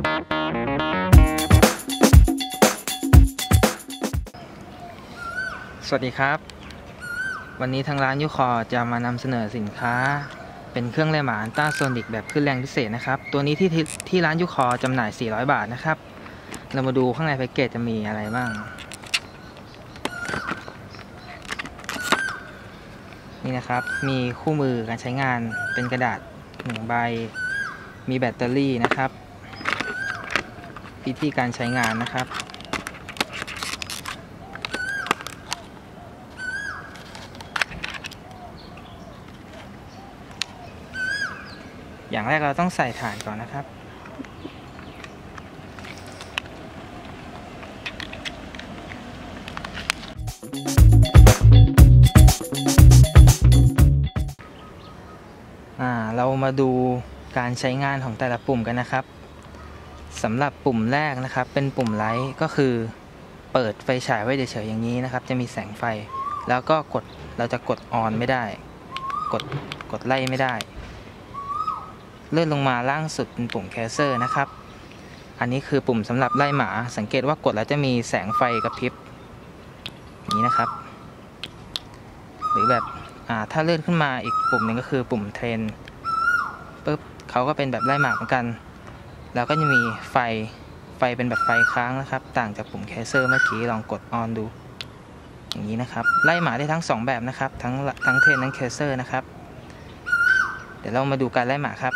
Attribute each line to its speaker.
Speaker 1: สวัสดีครับ วันนี้ทางร้านยูคอจะมานำเสนอสินค้า เป็นเครื่องเล่นหมาอันต้าโซนิกแบบขึ้นแรงพิเศษนะครับ ตัวนี้ที่ที่ที่ร้านยูคอจำหน่าย 400 บาทนะครับ เรามาดูข้างในแพ็กเกจจะมีอะไรบ้าง นี่นะครับ มีคู่มือการใช้งานเป็นกระดาษหนึ่งใบ มีแบตเตอรี่นะครับ วิธีการใช้งานนะครับ อย่างแรกเราต้องใส่ถ่านก่อนนะครับอ่าเรามาดูการใช้งานของแต่ละปุ่มกันนะครับ สำหรับปุ่มแรกนะครับ เป็นปุ่มไลท์ก็คือ เปิดไฟฉายไว้เฉยๆอย่างนี้นะครับ จะมีแสงไฟ แล้วก็กดเราจะกดออนไม่ได้ กดกดไล่ไม่ได้ เลื่อนลงมาล่างสุดเป็นปุ่มแคสเซอร์นะครับ อันนี้คือปุ่มสำหรับไล่หมา สังเกตว่ากดแล้วจะมีแสงไฟกระพริบอย่างนี้นะครับ หรือแบบถ้าเลื่อนขึ้นมาอีกปุ่มหนึ่งก็คือปุ่มเทรนปุ๊บเขาก็เป็นแบบไล่หมาเหมือนกัน แล้วก็จะมีไฟไฟเป็นแบบไฟค้างนะครับ ต่างจากปุ่มแคสเซอร์เมื่อกี้ลองกดออนดู อย่างนี้นะครับ ไล่หมาได้ทั้ง 2 แบบนะครับ ทั้งทั้งเทนทั้งแคสเซอร์นะครับ เดี๋ยวเรามาดูการไล่หมาครับ